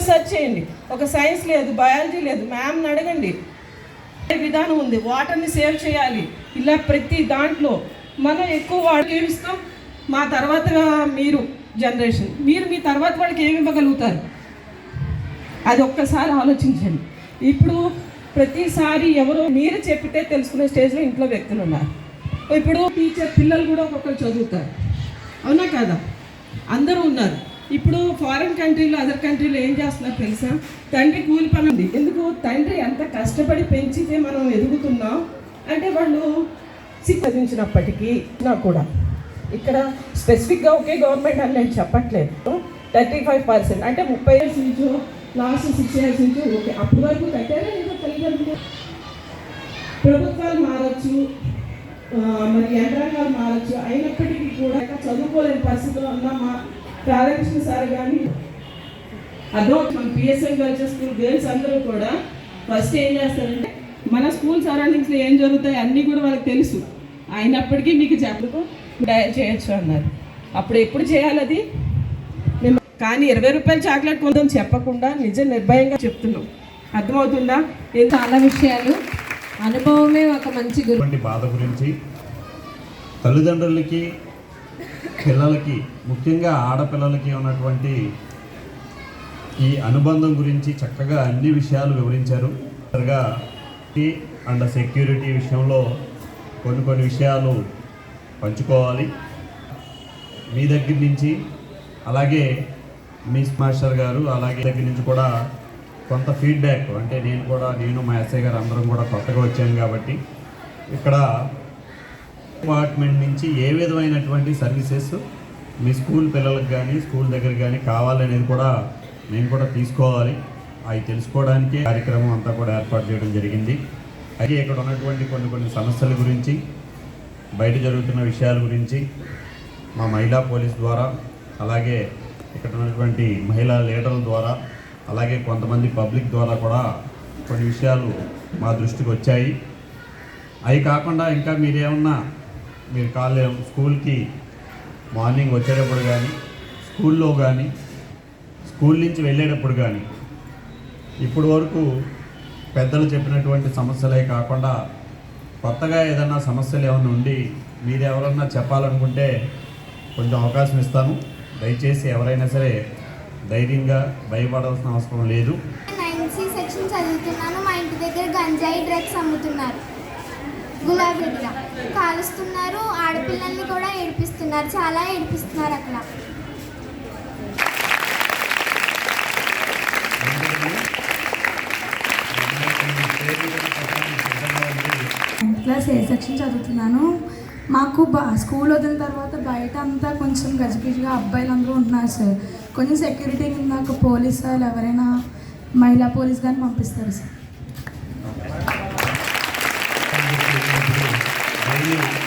Search చేయండి. ఒక science లేదు బయాలజీ లేదు. మ్యామ్ని అడగండి. విధానం ఉంది. వాటర్ని సేవ్ చేయాలి. ఇలా ప్రతి దాంట్లో మనం ఎక్కువ వాడికి ఏమిస్తాం మా తర్వాత మీరు జనరేషన్ మీరు మీ తర్వాత వాళ్ళకి ఏమి ఇవ్వగలుగుతారు? అది ఒక్కసారి ఆలోచించండి. ఇప్పుడు ప్రతిసారి ఎవరో మీరు చెప్పితే తెలుసుకునే స్టేజ్లో ఇంట్లో వ్యక్తులు ఉన్నారు. ఇప్పుడు టీచర్ పిల్లలు కూడా ఒక్కొక్కరు చదువుతారు. అవునా కదా? అందరూ ఉన్నారు. ఇప్పుడు ఫారిన్ కంట్రీలో అదర్ కంట్రీలో ఏం చేస్తున్నారు తెలుసా? తండ్రి కూలి పని ఉంది ఎందుకు? తండ్రి ఎంత కష్టపడి పెంచితే మనం ఎదుగుతున్నాం? అంటే వాళ్ళు చదివించినప్పటికీ నాకు కూడా. ఇక్కడ స్పెసిఫిక్గా ఒకే గవర్నమెంట్ అని నేను చెప్పట్లేదు. థర్టీ ఫైవ్ పర్సెంట్ అంటే ముప్పై ఇయర్స్ నుంచి లాస్ట్ సిక్స్ ఇయర్స్ నుంచి ఓకే. అప్పటి వరకు కట్టారా ఏదో తల్లిదండ్రులు? ప్రభుత్వాలు మారచ్చు. మరి యంత్రాంగాలు మారచ్చు. అయినప్పటికీ కూడా చదువుకోలేని పరిస్థితిలో ఉన్న మా ప్రారంభించిన సార్ కానీ అదో మన పిఎస్ఎం గర్ల్స్ స్కూల్ గర్ల్స్ అందరూ కూడా ఫస్ట్ ఏం చేస్తారంటే మన స్కూల్ సరౌండింగ్స్లో ఏం జరుగుతాయి అన్నీ కూడా వాళ్ళకి తెలుసు. అయినప్పటికీ మీకు చెప్పకు చేయొచ్చు అన్నారు. అప్పుడు ఎప్పుడు చేయాలి అది? మేము కానీ ఇరవై రూపాయలు చాక్లెట్ కొందాం చెప్పకుండా నిజం నిర్భయంగా చెప్తున్నాం. అర్థమవుతుందా? ఏం చాలా విషయాలు. అనుభవమే ఒక మంచి గురించి బాధ గురించి తల్లిదండ్రులకి పిల్లలకి ముఖ్యంగా ఆడపిల్లలకి ఉన్నటువంటి ఈ అనుబంధం గురించి చక్కగా అన్ని విషయాలు వివరించారు. అండ్ సెక్యూరిటీ విషయంలో కొన్ని కొన్ని విషయాలు పంచుకోవాలి. మీ దగ్గర నుంచి అలాగే మిస్ మాస్టర్ గారు అలాగే దగ్గర నుంచి కూడా కొంత ఫీడ్బ్యాక్ అంటే నేను కూడా నేను మా ఎస్ఐ గారు అందరం కూడా కొత్తగా వచ్చాను కాబట్టి ఇక్కడ డిపార్ట్మెంట్ నుంచి ఏ విధమైనటువంటి సర్వీసెస్ మీ స్కూల్ పిల్లలకు కానీ స్కూల్ దగ్గర కానీ కావాలనేది కూడా మేము కూడా తీసుకోవాలి. అవి తెలుసుకోవడానికి కార్యక్రమం అంతా కూడా ఏర్పాటు చేయడం జరిగింది. అయితే ఇక్కడ ఉన్నటువంటి కొన్ని కొన్ని సమస్యల గురించి బయట జరుగుతున్న విషయాల గురించి మా మహిళా పోలీస్ ద్వారా అలాగే ఇక్కడ ఉన్నటువంటి మహిళా లీడర్ల ద్వారా అలాగే కొంతమంది పబ్లిక్ ద్వారా కూడా కొన్ని విషయాలు మా దృష్టికి వచ్చాయి. అవి కాకుండా ఇంకా మీరేమన్నా మీరు కాలేజ్ స్కూల్కి మార్నింగ్ వచ్చేటప్పుడు కానీ స్కూల్లో కానీ స్కూల్ నుంచి వెళ్ళేటప్పుడు కానీ ఇప్పుడు వరకు పెద్దలు చెప్పినటువంటి సమస్యలే కాకుండా కొత్తగా ఏదైనా సమస్యలు ఏమైనా ఉండి మీరు ఎవరన్నా చెప్పాలనుకుంటే కొంచెం అవకాశం ఇస్తాను. దయచేసి ఎవరైనా సరే ధైర్యంగా భయపడాల్సిన అవసరం లేదు. సెక్షన్ చదువుతున్నాను. మా ఇంటి దగ్గర గంజాయి డ్రగ్స్ అమ్ముతున్నారు. గులాబీగా కాలుస్తున్నారు ఆడపిల్లల్ని కూడా ఏడిపిస్తున్నారు చాలా ఏడిపిస్తున్నారు అక్కడ. క్లాస్ ఏ సెక్షన్ చదువుతున్నాను. మాకు బా స్కూల్ వదిలిన తర్వాత బయట అంతా కొంచెం గజిబిజిగా అబ్బాయిలు అందరూ ఉంటున్నారు సార్. కొంచెం సెక్యూరిటీ నాకు పోలీస్ వాళ్ళు ఎవరైనా మహిళా పోలీస్ కానీ పంపిస్తారు సార్. Amén.